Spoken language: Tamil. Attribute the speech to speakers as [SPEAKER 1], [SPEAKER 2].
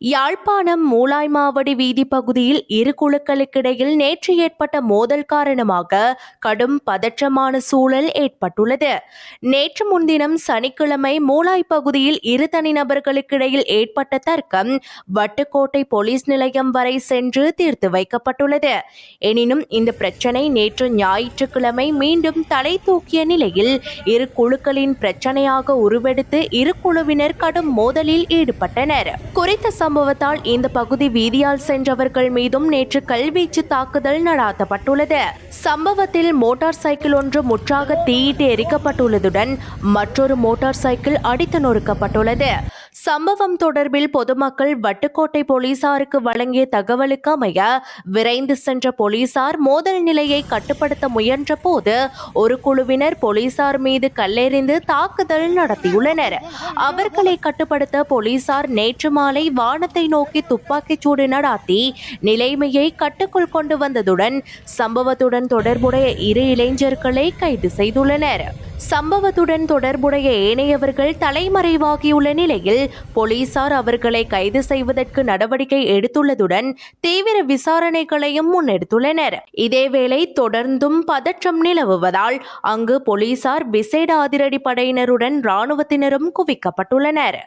[SPEAKER 1] யாழ்ப்பாணம் மூலாய்மாவடி வீதி பகுதியில் இரு குழுக்களுக்கிடையில் நேற்று ஏற்பட்ட மோதல் காரணமாக கடும் பதற்றமான சூழல் ஏற்பட்டுள்ளது. நேற்று முன்தினம் சனிக்கிழமை மூலாய் பகுதியில் இரு தனிநபர்களுக்கிடையில் ஏற்பட்ட தர்க்கம் வட்டுக்கோட்டை போலீஸ் நிலையம் வரை சென்று தீர்த்து வைக்கப்பட்டுள்ளது. எனினும் இந்த பிரச்சனை நேற்று ஞாயிற்றுக்கிழமை மீண்டும் தலை தூக்கிய நிலையில் இரு குழுக்களின் பிரச்சனையாக உருவெடுத்து இரு குழுவினர் கடும் மோதலில் ஈடுபட்டனர். குறித்த சம்பவத்தால் இந்த பகுதி வீதியால் சென்றவர்கள் மீதும் நேற்று கல்வீச்சு தாக்குதல் நடாத்தப்பட்டுள்ளது. சம்பவத்தில் மோட்டார் சைக்கிள் ஒன்று முற்றாக தீயிட்டு எரிக்கப்பட்டுள்ளதுடன் மற்றொரு மோட்டார் சைக்கிள் அடித்து நொறுக்கப்பட்டுள்ளது. சம்பவம் தொடர்பில் பொதுமக்கள் வட்டுக்கோட்டை போலீசாருக்கு வழங்கிய தகவலுக்கு அமைய விரைந்து சென்ற போலீசார் மோதல் நிலையை கட்டுப்படுத்த முயன்ற போது ஒரு குழுவினர் போலீசார் மீது கல்லெறிந்து தாக்குதல் நடத்தியுள்ளனர். அவர்களை கட்டுப்படுத்த போலீசார் நேற்று மாலை வானத்தை நோக்கி துப்பாக்கிச் சூடு நடாத்தி நிலைமையை கட்டுக்குள் கொண்டு வந்ததுடன் சம்பவத்துடன் தொடர்புடைய இரு இளைஞர்களை கைது செய்துள்ளனர். சம்பவத்துடன் தொடர்புடைய ஏனையவர்கள் தலைமறைவாகியுள்ள நிலையில் போலீசார் அவர்களை கைது செய்வதற்கு நடவடிக்கை எடுத்துள்ளதுடன் தீவிர விசாரணைகளையும் முன்னெடுத்துள்ளனர். இதேவேளை தொடர்ந்தும் பதற்றம் நிலவுவதால் அங்கு போலீசார் விசேட அதிரடி படையினருடன் இராணுவத்தினரும் குவிக்கப்பட்டுள்ளனர்.